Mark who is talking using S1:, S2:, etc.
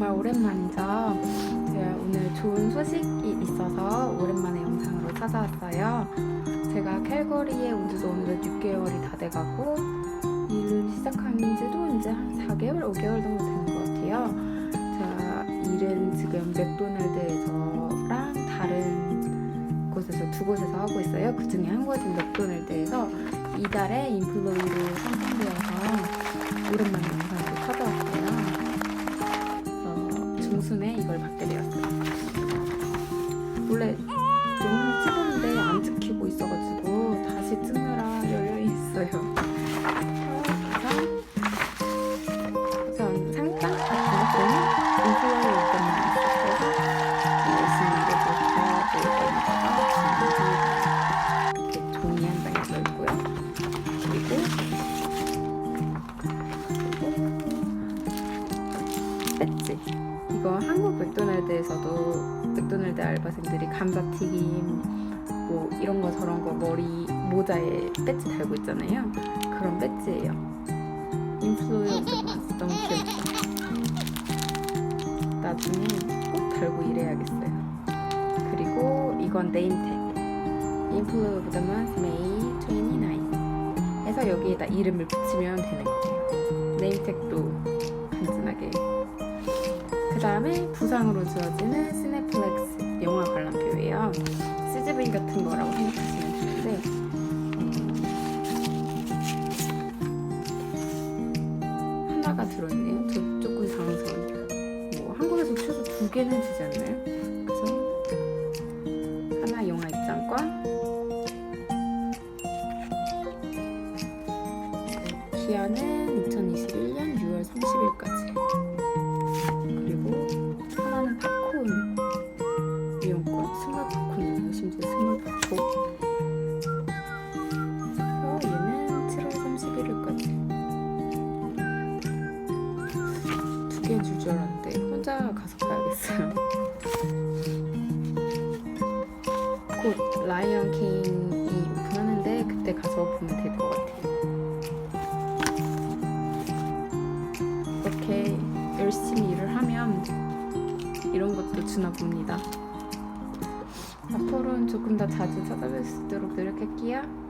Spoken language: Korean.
S1: 정말 오랜만이죠. 제가 오늘 좋은 소식이 있어서 오랜만에 영상으로 찾아왔어요. 제가 캘거리에 온 지도 오늘 6개월이 다 돼가고 일을 시작한 지도 이제 한 4개월, 5개월 정도 되는 것 같아요. 제가 일은 지금 맥도날드에서랑 다른 곳에서 두 곳에서 하고 있어요. 그 중에 한 곳은 맥도날드에서 이달에 인플루이로 선정되어서 오랜만에 중순에 이걸 받게 되었어요. 원래 영상 찍었는데 안 찍히고 있어가지고 다시 찍느라 열려 있어요. 배지. 이거 한국 맥도날드에서도 맥도날드 알바생들이 감자튀김 뭐 이런 거 저런 거 머리 모자에 배지 달고 있잖아요. 그런 배지예요. 인플루언서 너무 귀엽죠? 나중에 꼭 달고 일해야겠어요. 그리고 이건 네임택. 인플루 month May 29 해서 여기에다 이름을 붙이면 되는 거예요. 간단하게 그 다음에 부상으로 주어지는 스냅플렉스 영화 관람표예요. CGV 같은 거라고 생각하시면 되는데 어, 하나가 들어있네요. 저 조금 당황스러워요. 뭐 한국에서 최소 두 개는 주지 않나요? 그래서 하나 영화 입장권 기한은 2021년 6월 30일까지 팝콘이에요 심지어 팝콘 그래서 얘는 7월 31일까지 두 개 줄 줄 알았는데 혼자 가서 봐야겠어요. 곧 라이언 킹이 오픈하는데 그때 가서 보면 될 것 같아요. 이렇게 열심히 일을 하면 이런 것도 주나 봅니다. 앞으로는 조금 더 자주 찾아뵐 수 있도록 노력할게요.